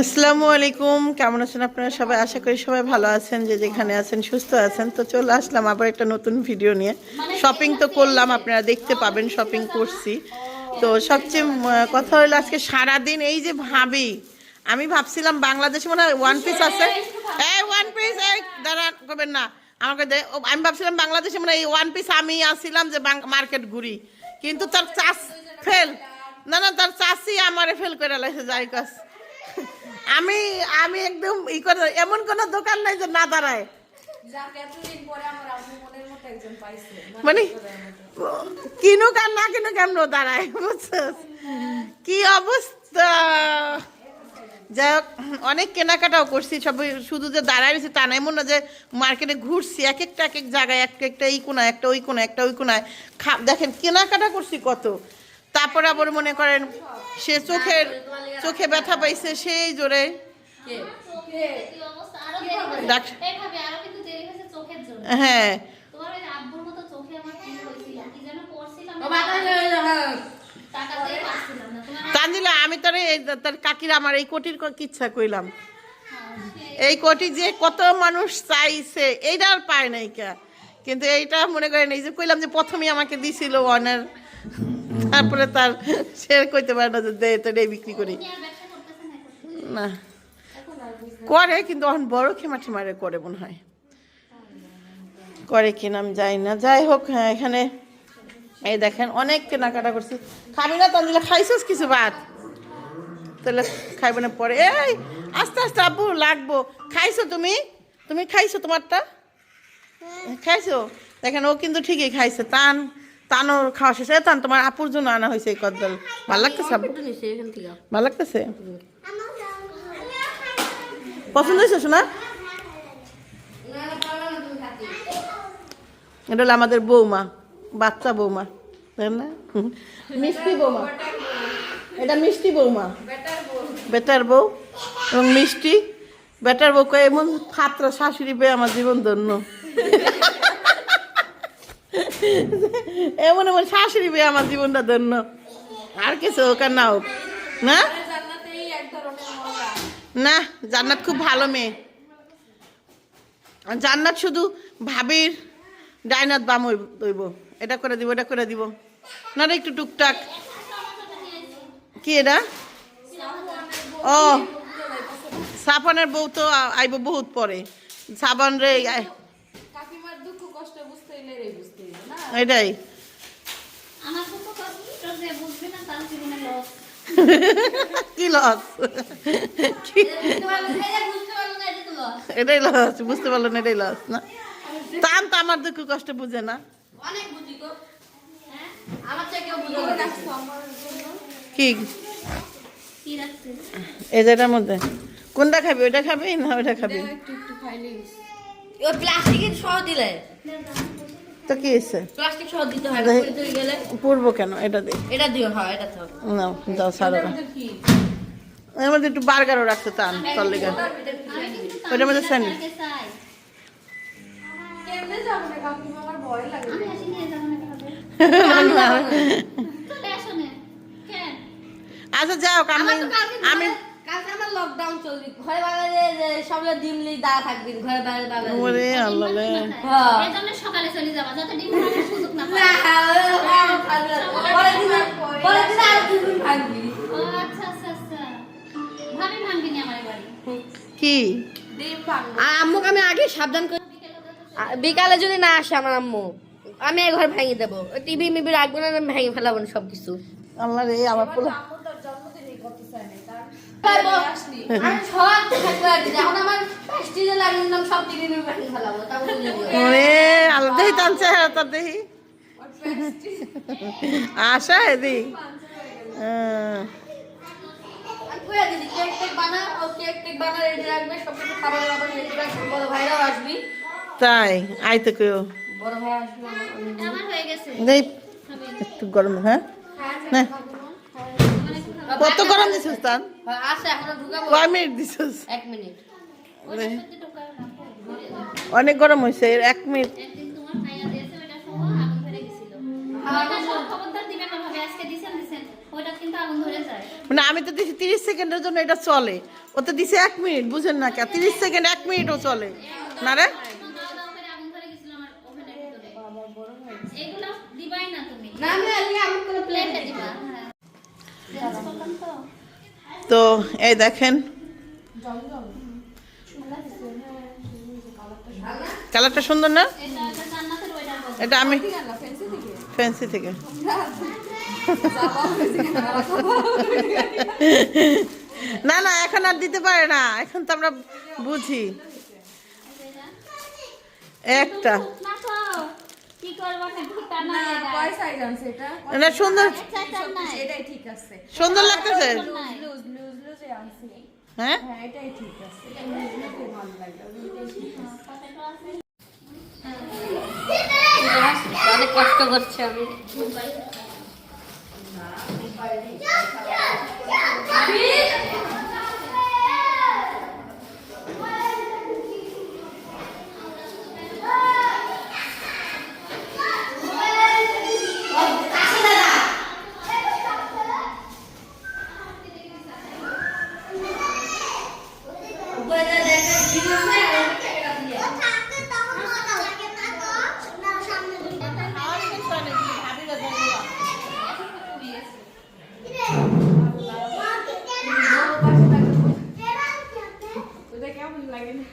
আসসালামু আলাইকুম। কেমন আছেন আপনারা সবাই? আশা করি সবাই ভালো আছেন, যে যেখানে আছেন সুস্থ আছেন। তো চলে আসলাম আবার একটা নতুন ভিডিও নিয়ে। শপিং তো করলাম, আপনারা দেখতে পাবেন শপিং করছি। তো সবচেয়ে কথা হলো আজকে সারাদিন এই যে ভাবি, আমি ভাবছিলাম বাংলাদেশে মনে হয় ওয়ান পিস আছে। এই ওয়ান পিস এই, দাঁড়ান, করবেন না। আমাকে আমি ভাবছিলাম বাংলাদেশে মানে এই ওয়ান পিস আমি আসছিলাম যে মার্কেট ঘুরি। কিন্তু তার চাষ ফেল না না তার চাষি আমারে ফেল করে লাগছে যাই কাজ আমি আমি একদম ই করে এমন কোন দোকান নাই যে না দাঁড়ায়। মানে কিনুক আর না কিনুক কেমন দাঁড়ায় বুঝছস? কি অবস্থা? যাই হোক অনেক কেনাকাটাও করছি সব শুধু যে দাঁড়ায় রয়েছে তা না এমন না যে মার্কেটে ঘুরছি এক একটা এক এক জায়গায় এক একটা এই কোনায় একটা ওই কোনায় একটা ওই কোনায়। খা দেখেন কেনাকাটা করছি কত। তারপরে আবার মনে করেন সে চোখের চোখে ব্যথা পাইছে সেই জোরে। ডাক- হ্যাঁ। তানজিলা আমি তোর এই তোর কাকির আমার এই কোটির ইচ্ছা কইলাম। এই কোটি যে কত মানুষ চাইছে এইটা আর পায় নাই কে। কিন্তু এইটা মনে করেন এই যে কইলাম যে প্রথমেই আমাকে দিছিল অনার তারপরে তার সে কইতে পারে না যে দে বিক্রি করি। না। করে কিন্তু এখন বড় খেমা ঠেমারে করে মনে হয়। করে কিনা আমি যাই না। যাই হোক হ্যাঁ এখানে এই দেখেন অনেক কেনাকাটা করছি। খাবি না তাহলে খাইছিস কিছু ভাত? তাহলে খাইব না পরে। এই আস্তে আস্তে আব্বু লাগবো। খাইছো তুমি? তুমি খাইছো তোমারটা? খাইছো? দেখেন ও কিন্তু ঠিকই খাইছে। তান তানোর খাওয়া শেষ। তান, তোমার আপুর জন্য আনা হয়েছে এই কদ্দল ভালো লাগতেছে ভালো লাগতেছে? পছন্দ হয়েছে শোনা এটা হলো আমাদের বৌমা, বাচ্চা বৌমা। তাই না। মিষ্টি বৌমা। এটা মিষ্টি বৌমা। বেটার বউ এবং মিষ্টি। বেটার বউ এমন ফাত্র শাশুড়ি পেয়ে আমার জীবন ধন্য। এমন এমন শাশুড়ি পেয়ে আমার জীবনটা ধন্য। আর কিছু হোক আর না হোক। না? না, জান্নাত খুব ভালো মেয়ে। জান্নাত শুধু ভাবির ডাইনাত বাম হইব। এটা করে দিব, এটা করে দিব। না একটু টুকটাক। কি এটা? ও সাবানের বউ তো আইব বহুত পরে। সাবান রে কাকিমার দুঃখ, কষ্ট বুঝতে। এটাই। কি লস এটাই লস বুঝতে পারল না এটাই লস না? তান তো আমার দুঃখ কষ্ট বুঝে না। হ্যাঁ? কি? এই যেটার মধ্যে। কোনটা খাবি ওইটা খাবি না ওইটা খাবি? ওই প্লাস্টিকের সহ দিলে। তো কি হয়েছে? প্লাস্টিক সহ দিতে হয় গেলে। পড়ব কেন? এটা দে এটা দিও হয় এটা তো। না দাও সারো এর মধ্যে একটু বার্গারও রাখতে তান তোর লেগে। ওইটার মধ্যে স্যান্ডউইচ। তাকে চাই। কেমনে যাব না কাকিমা আমার ভয় লাগে। আমি আসি নিয়ে যাব না কীভাবে চলে আসো না কেন? আচ্ছা যাও আমি আমি কালকে আমার লকডাউন চলবে ঘরে বাইরে যে সবগুলো ডিমলি দা থাকবেন ঘরে বাইরে বাইরে ওরে আল্লাহ রে। হ্যাঁ। এই জন্য সকালে চলে যাবা যাতে ডিম খাওয়ার সুযোগ না না পায় পরের দিনে পরের দিনে আর দুদিন ভাঙবি। ও আচ্ছা আচ্ছা আচ্ছা। ভাবি ভাঙবি নি আমার বাড়ি। কি? ডিম ভাঙবো। আর আম্মুকে আমি আগে সাবধান করে বিকালে যদি না আসে আমার আম্মু আমি এই ঘর ভেঙে দেবো। টিভি মিবি রাখব না আমি ভেঙে ফেলাবো না সব কিছু আল্লাহ রে আমার পোলা আম্মু তার জন্মদিনই করতে চায় না তোর দেহি আশা এদি হ্যাঁ। তাই আইতে কেউ হয়ে একটু গরম হ্যাঁ? না। কত গরম দিছিস তান? হ্যাঁ, এখনও ঢুকাবো। কয় মিনিট দিছিস? এক মিনিট। অনেক গরম হয়েছে এর এক মিনিট। একদিন তোমার ভাইয়া দিয়েছে ওটা সহ আগুন ধরে গেছিল। ওটা সব খবরদার দিবেন না ভাবে আজকে দিছেন দিছেন। ওইটা কিন্তু আগুন ধরে যায়। মানে আমি তো দিছি তিরিশ সেকেন্ডের জন্য এটা চলে। ও তো দিছে এক মিনিট বুঝেন না কে তিরিশ সেকেন্ড এক মিনিটও চলে। না রে? দাও দাও করে আগুন ধরে গেছিল আমার ওভেনের ভিতরে এগুলো দিবাই না তুমি। না আমি কোনো প্লেটে দিবা হ্যাঁ। তো, এই দেখেন। কালারটা সুন্দর না? এটা আমি ফ্যান্সি থেকে। না না, এখন আর দিতে পারে না। এখন তো আমরা বুঝি। একটা। কি করব? না সাইজ আছে এটা না সুন্দর এটাই ঠিক আছে। সুন্দর লাগতেছে? লুজ লুজ লুজে আনছি। হ্যাঁ? হ্যাঁ এটাই ঠিক আছে। লুজ ভালো লাগে। আছে। অনেক কষ্ট করছে আমি। ওটা কেমন লাগে না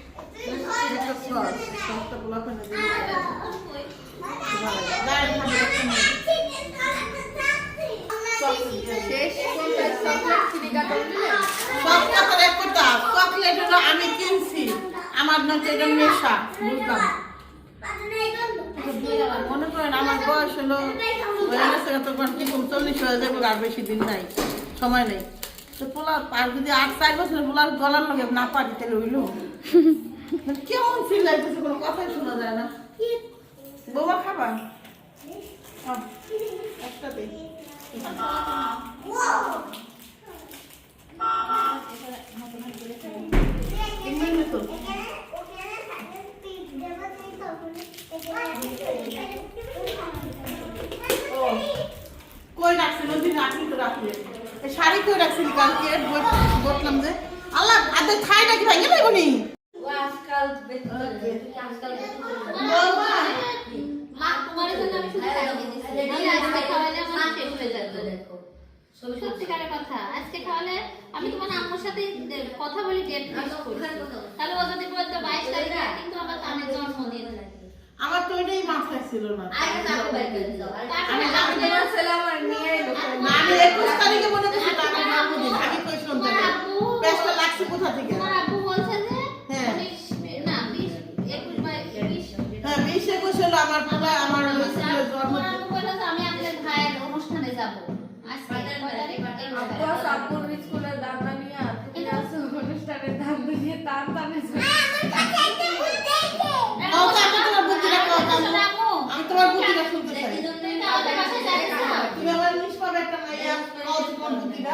শেষ চকলেট চিনি কাটা সব কথা এক কথা চকলেট হলো আমি কিনছি আমার না এটা নেশা বুঝলাম মনে করেন আমার বয়স হলো কি কম চল্লিশ হয়ে যাবে আর বেশি দিন নাই সময় নেই। তো পোলা আর যদি আট চার বছর পোলার গলার লগে না পারি তাহলে হইল। কেমন ফিল লাগতেছে কোনো কথাই শোনা যায় না। বৌমা খাবা? আহ, একটা দে তিনবার মতো ও কই রাখছিল দিন রাখলি তো রাখলি শাড়ি কই রাখছিলি কালকে? বললাম যে। আল্লাহ আদে খাই নাকি ভাই গেলে বনি? আজকাল আজকাল মা। তোমার জন্য আমি শুধু খাওয়ালে হয়ে দেখো। সত্যিকারের কথা আজকে খাওয়ালে আমি তোমার আম্মুর সাথে কথা বলি ডেট তাহলে ও যদি বলতো বাইশ তারিখে কিন্তু আমার কানের জন্মদিন আমার তো ওইটাই মাথায় ছিল না। আমি আমার আমি একুশ তারিখে মনে করছি জন্মদিন আমি কই শুনতে তোমার লাগছে কোথা থেকে? তোমার আব্বু বলছে যে হ্যাঁ। উনিশ না বিশ একুশ বা বিশ হ্যাঁ বিশ একুশ হলো আমার পোলা আমার ছেলের তোমার জন্মদিন আব্বু বলল যে আমি আপনাদের ভাইয়ের অনুষ্ঠানে যাব আজকে কয় তারিখ? একুশ আব্বু তারিখ। আছে আব্বুর স্কুলের দান্দা নিয়ে তুমি আসো অনুষ্ঠানের দান্দা নিয়ে তার টানে ও, তো আমি তোমার বুদ্ধিটা কও, তো আমি- আম্মু, আমি তোমার বুদ্ধিটা শুনতে চাই তুমি তো আমাদের বাসায় যাইছো তুমি আমার নিষ্পাপ একটা মাইয়া কও তোমার বুদ্ধিটা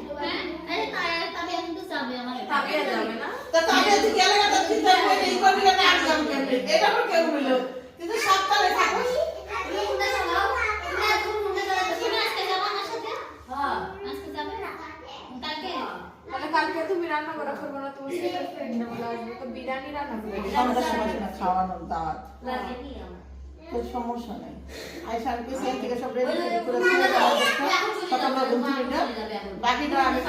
হ্যাঁ? এই তাই তবে কিন্তু যাবে আমার তাকিয়ে যাবে না? তা তাহলে তুই গেলে গা তুই চিন্তা এই করবি না আমি যাব কেমনে এটা আবার কেউ বলল কিন্তু সপ্তাহে থাকো। তুমি আজকে যাব আমার সাথে? আজকে যাবে? কালকে? তাহলে কালকে তুমি রান্না করা করব না তোমার ছেলের ফ্রেন্ড বলে আসবে তো বিরিয়ানি রান্না করে দিবে। আমাদের সময় না খাওয়ানোর দাওয়াত সমস্যা নাই আয়সা আমি পেছন থেকে সব রেডি করে। সকালবেলা ঘুম থেকে বাকিটা আমি।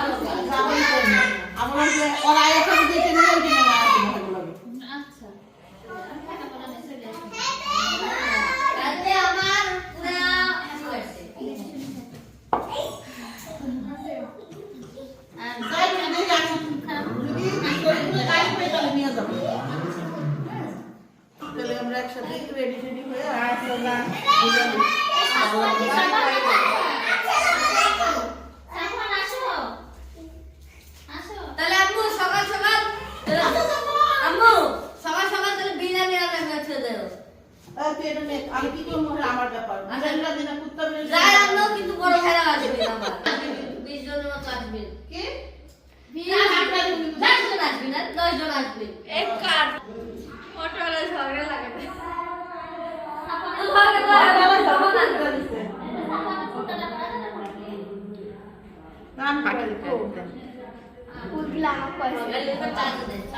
আমার ওরা এখন দিতে নিয়ে ওই দিনে না আসবে ভালো লাগে। আচ্ছা টাকা পয়সা মেসেজ আসবে আর যাই হোক, দেখি আমি যদি শরীরে গাড়ি পাই তাহলে নিয়ে যাব। তাহলে আমরা একসাথে একটু রেডি টেডি হয়ে আসলে না সাফওয়ান আসো আহ, তুই এটা নে, আমি কি করব এটা আমার ব্যাপার বুঝাইলা দিনা কুত্তা বিড়াল যাই রাখলেও কিন্তু বড় ভাইরা আসবে আমার বিশ জনের মতো আসবে কি না, দশ জন আসবে না দশ জন আসবে এক কাট অটোওয়ালা ঝগড়া লাগে নাম পারি তো উঠলা আমার পয়সা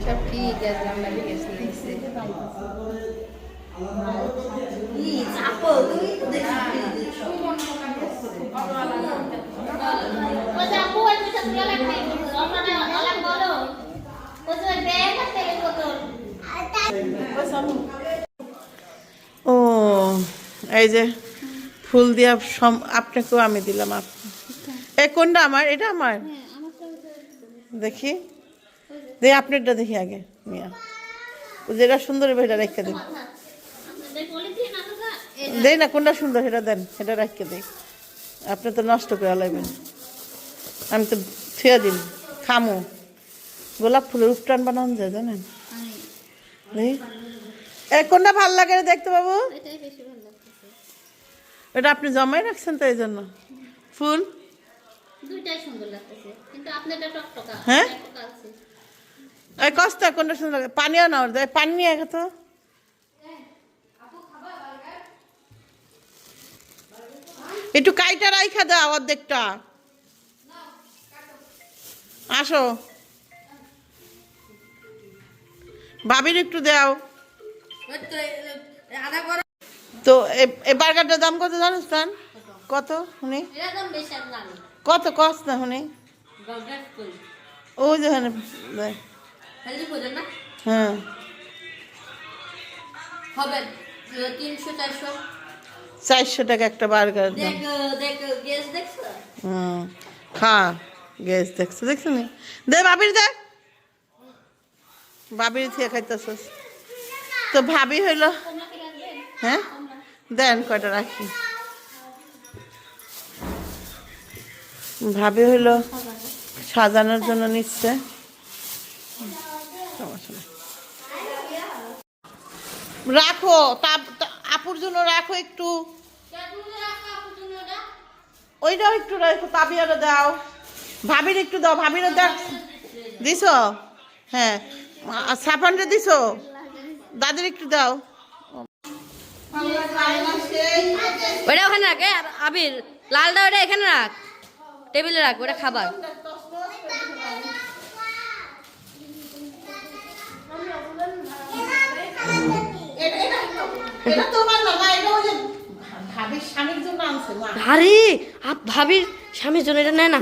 সব ঠিক আছে আমরা বিকাশ নিয়েছি ওই যে আপু ওই দুইটা তুলে লেখাই অন্যটা অলাম বলো ওই যে ব্যাগ আর তেলের বোতল ও এই যে ফুল দিয়া সম- আপনাকেও আমি দিলাম আপ এই কোনটা আমার? এটা আমার। দেখি। দেখি আপনারটা দেখি আগে মিয়া। যেটা সুন্দর এটা রেখে দিন আছে না দেই না কোনটা সুন্দর সেটা দেন সেটা রেখে দিই আপনি তো নষ্ট করে লাগবেন আমি তো থুয়ে দিন খামু। গোলাপ ফুলের উপটান বানানো যায় জানেন? কোনটা ভালো লাগে দেখতে লাগতেছে এটা আপনি জমাই রাখছেন তো এই জন্য ফুল? দুইটাই সুন্দর লাগতেছে কিন্তু আপনারটা টকটকা হ্যাঁ? এই কষ্ট কোনটা সুন্দর লাগে? পানিও না ওর পানি নিয়ে গেতো একটু কাইটা রাইখা দাও অর্ধেকটা। আসো। ভাবির একটু দাও। তো এ- বার্গারটার দাম কত জানিস তান কত, শুনি? কত কষ্ট না শুনি? ওই যে হ্যাঁ। হবে তিনশো চারশো। চারশো টাকা একটা বার্গার দাম। দেখ দেখ গ্যাস দেখছ? হুম খা গ্যাস দেখছ দেখছ নি? দে ভাবির দে। ভাবির থেকে খাইতেছস। তো ভাবি হইল হ্যাঁ? দেন কয়টা রাখি। ভাবি হইল সাজানোর জন্য নিচ্ছে সমস্যা নাই। রাখো, তা আপুর জন্য রাখো একটু। ওইটাও একটু রাখো তাবিয়ারও দাও। ভাবির একটু দাও ভাবিরও দাও দিছ? হ্যাঁ। সাফানটা দিছ? দাদির একটু দাও। ওটা ওখানে রাখ আবির। লালটা ওটা এখানে রাখ। টেবিলে রাখ ওটা খাবার। এটা তোমার না মা এটা ওই যে ভাবির স্বামীর জন্য আনছে মা। আরে আপ ভাবির স্বামীর জন্য এটা নেয় না।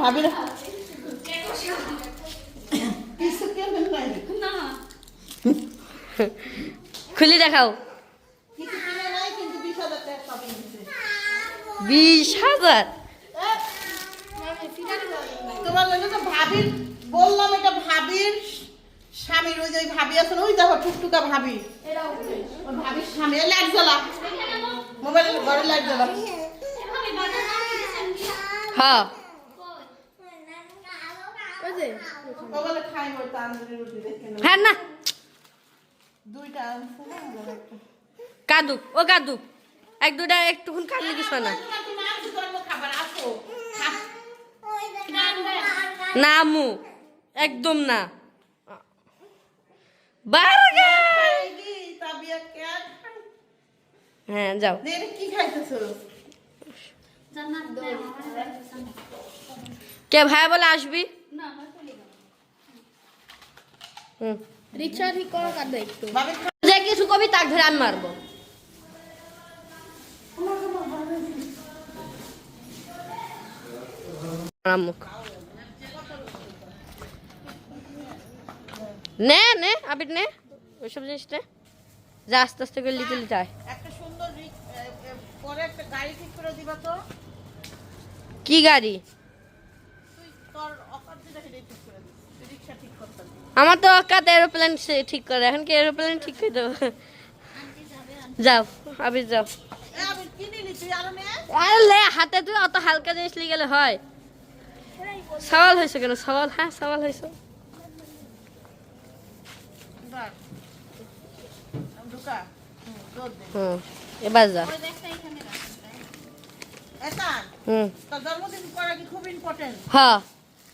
ভাবির খুলি দেখাও। বিশ হাজার? তোমার জন্য তো ভাবির বললাম এটা ভাবির স্বামীর ওই যে ভাবি আছে না, ওই দেখো টুকটুকা ভাবি। ভাবির স্বামী লাইট জ্বালা। মোবাইলের ঘরে লাইট জ্বালা। হ্যাঁ। মোবাইলে। হ্যাঁ না। কাদুক ও কাদুক। এক দুটা একটুক্ষণ কাটলে কিছু না। একদম না। বার্গার হ্যাঁ যাও। কি খাইতেছো কে ভাই বলে আসবি? যে কিছু কবি তাক ধরে আমি মারবো। আম্মু নে নে আবির নে। ওইসব জিনিস নে। যা আস্তে আস্তে করে লিটে লিটে আয় একটা সুন্দর পরে একটা গাড়ি ঠিক করে দিবা তো। কি গাড়ি। আমার তো অকাত এরোপ্লেন ঠিক করে। এখন কি এরোপ্লেন ঠিক করে দেবো? যাও আবির যাও। আরও হাতে তুই অত হালকা জিনিস লিয়ে গেলে হয়। সওয়াল হয়েছে কেন? সওয়াল হ্যাঁ সওয়াল হয়েছে ধর। ঢুকা হুম। এবার যা হ্যাঁ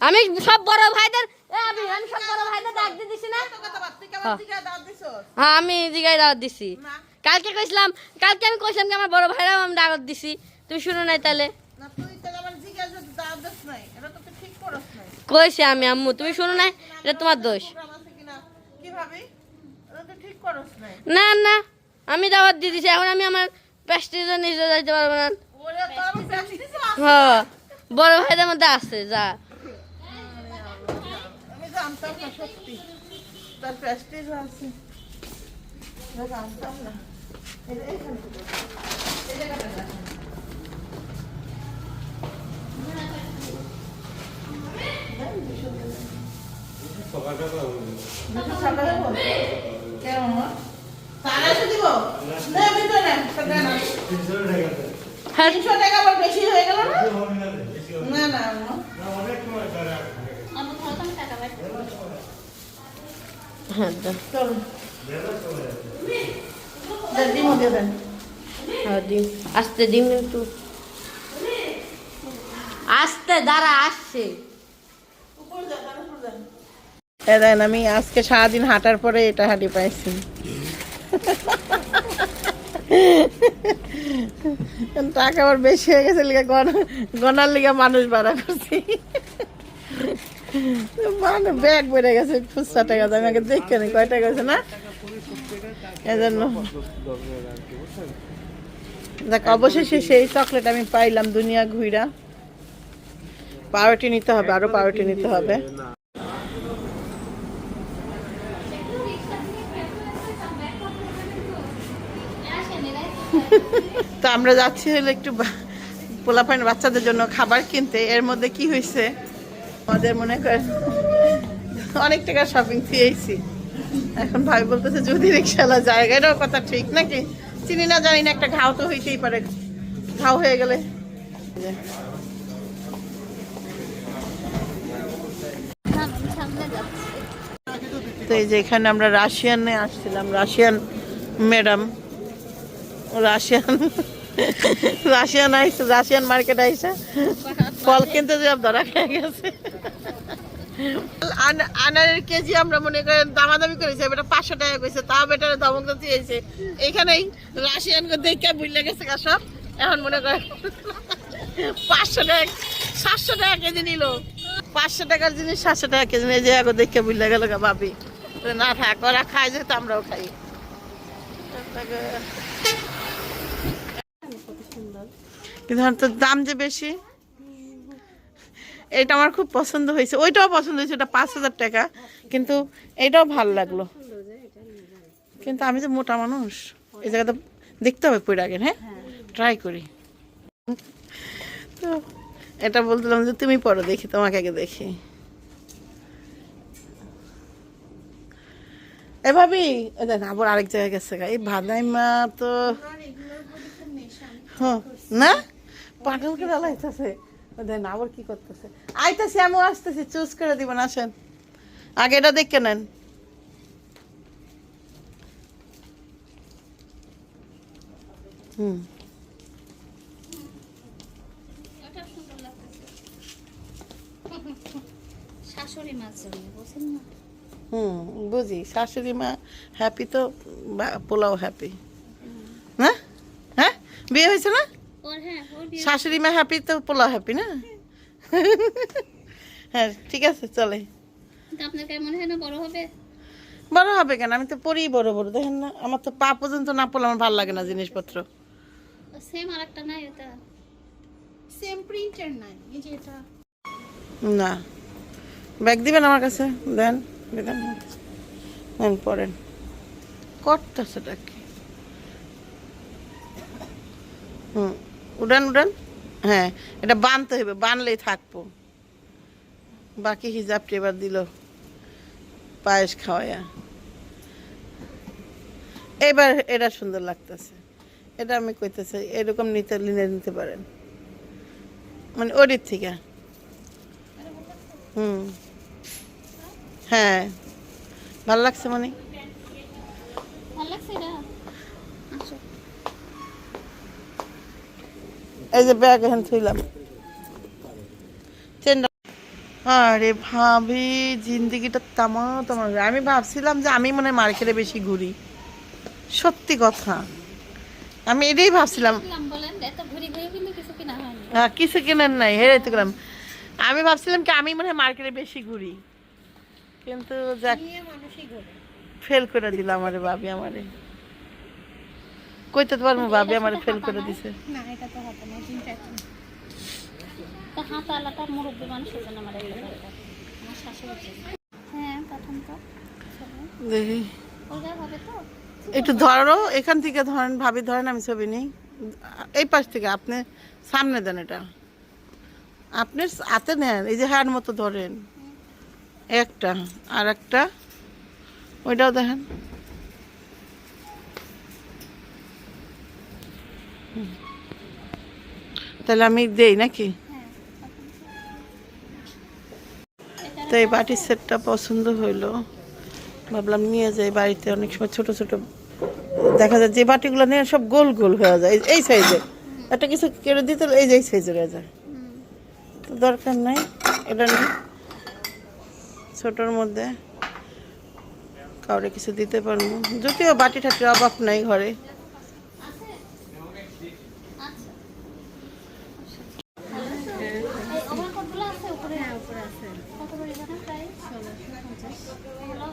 আমি সব বড় ভাইদের আমি আমি সব বড় ভাইদের ডাক দিয়ে দিছি না হ্যাঁ। দাওয়াত হ্যাঁ আমি জিগাই দাওয়াত দিছি কালকে কইছিলাম কালকে আমি কইছিলাম কি আমার বড় ভাইরাও আমি দাওয়াত দিছি তুমি শুনো নাই তাহলে না তুই তাহলে আমার জিজ্ঞাসা দাওয়াত দিস নাই এটা তো তুই ঠিক করস নাই কইছি আমি আম্মু তুমি শুনো নাই এটা তোমার দোষ প্রোগ্রাম না না আমি দাওয়াত দিয়ে দিছি এখন আমি আমার প্রেস্টিজে নিজে যাইতে পারব না। হ্যাঁ বড় ভাইদের মধ্যে আছে যা। আমি হয়ে হ্যাঁ। দেন, দেন। হ্যাঁ আস্তে একটু আস্তে দাঁড়া আসছে দেন, আমি আজকে সারাদিন হাঁটার পরে এটা হাঁটি পাইছি। টাকা আবার বেশি হয়ে গেছে, লিগে গনার লিগে মানুষ বাড়া করছি। মানে ব্যাগ বেড়ে গেছে, খুচরা টাকা দাম আগে দেখে নি কয় টাকা না? এজন্য দেখ অবশেষে সেই চকলেট আমি পাইলাম, দুনিয়া ঘুইরা। পাউরুটি নিতে হবে, আরও পাউরুটি নিতে হবে। তো আমরা যাচ্ছি হলো একটু পোলাপাইন বাচ্চাদের জন্য খাবার কিনতে। এর মধ্যে কি হয়েছে? আমাদের মনে করেন অনেক টাকা শপিং দিয়েছি এখন ভাই বলতেছে, যদি রিক্সাওয়ালা জায়গাটাও কথা ঠিক নাকি? চিনি না, জানি না, একটা ঘাও তো হইতেই পারে। ঘাও হয়ে গেলে। তো এই যে এখানে আমরা রাশিয়ানে আসছিলাম। রাশিয়ান ম্যাডাম, রাশিয়ান রাশিয়ান আইসে রাশিয়ান মার্কেট আইসে ফল কিনতে যে ধরা খেয়ে গেছে। আন- আনারের কেজি আমরা মনে করেন দামাদামি করেছি এটা পাঁচশো টাকা কইছে তাও বেটার দমক দিয়েছে। এইখানেই রাশিয়ান দেখে বুঝলে গেছে গা সব। এখন মনে করেন পাঁচশো টাকা সাতশো টাকা কেজি নিল। পাঁচশো টাকার জিনিস সাতশো টাকা কেজি নিয়ে যে আগে দেখে বুঝলে গেল গা ভাবি। না থাক ওরা খায় যেহেতু আমরাও খাই। কিন্তু তো দাম যে বেশি এটা আমার খুব পছন্দ হয়েছে। ওইটাও পছন্দ হয়েছে ওটা পাঁচ হাজার টাকা কিন্তু এটাও ভালো লাগল। কিন্তু আমি যে মোটা মানুষ এই জায়গাটা দেখতে হবে পরে আগে হ্যাঁ? ট্রাই করি। তো এটা বলছিলাম যে তুমি পড়ো দেখি তোমাকে আগে দেখি। এ ভাবি দেখ আবার আরেক জায়গায় গেছে। এই ভাদাইমা তো হ্যাঁ, না? পাগলকে ডালাইতেছে ও দেখ না আবার কি করতেছে? আইতেছি আমিও আসতেছি চুজ করে দিবেন আসেন। আগে এটা দেখে নেন। হুম। শাশুড়ি মাছ না? হুম বুঝি। শাশুড়ি মা হ্যাপি তো পোলাও হ্যাপি না হ্যাঁ? বিয়ে হয়েছে না? হ্যাঁ শাশুড়ি মা হ্যাপি তো পোলাও হ্যাপি না? হ্যাঁ ঠিক আছে চলে। আপনার কেমন হয় না বড় হবে? বড় হবে কেন? আমি তো পরেই বড় বড়। দেখেন না আমার তো পা পর্যন্ত না পড়লে আমার ভালো লাগে না জিনিসপত্র। সেম আর একটা নাই ওটা। সেম প্রিন্টার নাই এই যে এটা। না। ব্যাগ দিবেন আমার কাছে? দেন দেন। দেন পড়েন করতেছেটা কি? হুম। উড়ান উড়ান? হ্যাঁ এটা বানতে হবে বানলেই থাকব। বাকি হিজাবটি এবার দিল, পায়েস খাওয়ায়া। এবার এটা সুন্দর লাগতেছে। এটা আমি কইতেছি, এরকম নিতে, লিনে নিতে পারেন। মানে ওরির থেকে। হুম। হ্যাঁ। ভালো লাগছে মানে ভালো লাগছে এটা আচ্ছা এই যে ব্যাগ এখানে থইলাম। আরে ভাবি জিন্দিগিটা তামা তামা আমি ভাবছিলাম যে আমি মনে হয় মার্কেটে বেশি ঘুরি। সত্যি কথা। আমি এটাই ভাবছিলাম। হ্যাঁ, কিছু কেনেন নাই হেরে তো গেলাম। আমি ভাবছিলাম কি আমি মনে হয় মার্কেটে বেশি ঘুরি। কিন্তু যাক ফেল করে দিল আমারে ভাবি আমারে। কইতে তো পারব ভাবি আমারে ফেল করে দিছে। তা হাত আলাটা মুরব্বী মানুষের জন্য আমার আমার শাশুড়ি হ্যাঁ প্রথম তো। দেখি। হবে তো? একটু ধরো এখান থেকে ধরেন ভাবি ধরেন আমি ছবি নিই। এই পাশ থেকে আপনি সামনে দেন এটা। আপনি হাতে নেন এই যে হ্যান্ড মতো ধরেন। একটা আর একটা ওইটাও দেখেন। তাহলে আমি দেই নাকি? তো এই বাটির সেটটা পছন্দ হইল। ভাবলাম নিয়ে যাই বাড়িতে, অনেক সময় ছোট ছোট দেখা যায় যে বাটিগুলো নিয়ে সব গোল গোল হয়ে যায়, এই- সাইজে একটা কিছু কেটে দিতে এই যে এই সাইজের হয়ে যায়। তো দরকার নাই, এটা নেই। ছোটোর মধ্যে কাউরে কিছু দিতে পারব। যদিও বাটি ঠাটির অভাব নাই ঘরে আচ্ছা এই ওভারকোটগুলো আছে উপরে হ্যাঁ উপরে আছে কত করে জানেন প্রাইস ষোলোশো পঞ্চাশ হলো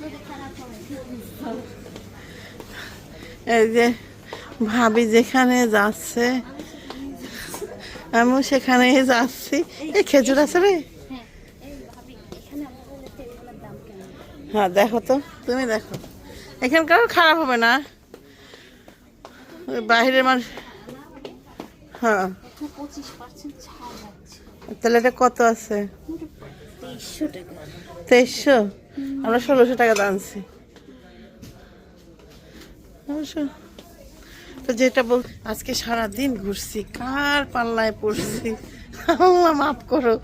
যদি খারাপ হবে এই যে ভাবি যেখানে যাচ্ছে আমিও সেখানে যাচ্ছি। এই খেজুর আছে রে। হ্যাঁ দেখো তো তুমি দেখো। এখানকার খারাপ হবে না। বাইরের মানুষ হ্যাঁ। তাহলে এটা কত আছে? তেইশশো তেইশশো? আমরা ষোলোশো টাকা দানছি যেটা বল আজকে সারা দিন ঘুরছি, কার পাল্লায় পড়ছি? আল্লাহ মাফ করো।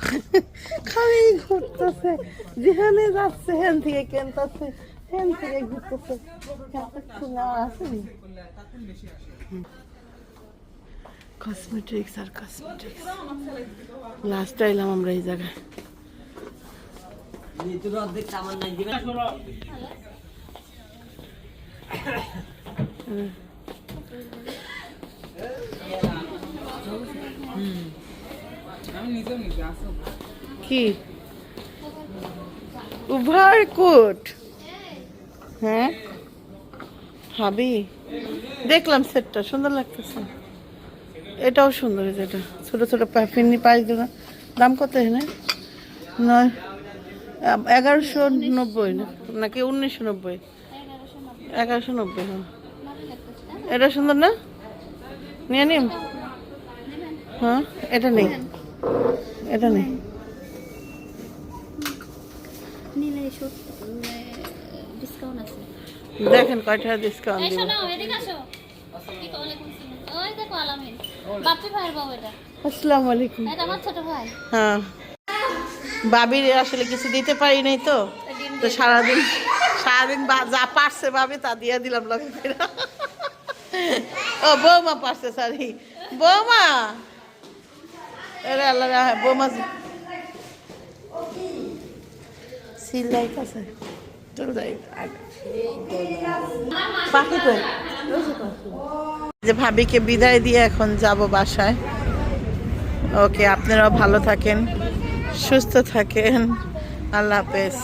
খালি ঘুরতেছে, যেখানে যাচ্ছে হ্যান থেকে কেনতেছে হ্যান থেকে ঘুরতেছে। আসেনি। কসমেটিক্স আর কসমেটিক্স লাস্ট এলাম আমরা এই জায়গায়। কি? Over coat? হ্যাঁ? হাবি দেখলাম সেটটা, সুন্দর লাগতেছে। এটাও সুন্দর এটা। ছোট ছোট পিন্নি পাইস দিল দাম কত এখানে? নয় এগারোশো নব্বই নাকি উনিশশো নব্বই? এগারোশো নব্বই হ্যাঁ। এটা সুন্দর না? নিয়ে নিম? হ্যাঁ এটা নেই। এটা নেই। ডিসকাউন্ট আছে দেখেন কয়টা ডিসকাউন্ট আসসালাম ওই দেখো আলামিন। বাপি ভাইয়ের বউ এটা। আসসালামু আলাইকুম। এটা আমার ছোট ভাই। হ্যাঁ। বাবির আসলে কিছু দিতে পারি নাই তো। তো সারাদিন সারাদিন যা পারছে ভাবি তা দিয়ে দিলাম লগে করে। ও, বৌমা পারছে সরি বৌমা! আল্লাহ বৌমা সিলাই কাছে। চল যাই যে ভাবিকে বিদায় দিয়ে এখন যাব বাসায়। ওকে, আপনারাও ভালো থাকেন, সুস্থ থাকেন। আল্লাহ হাফেজ।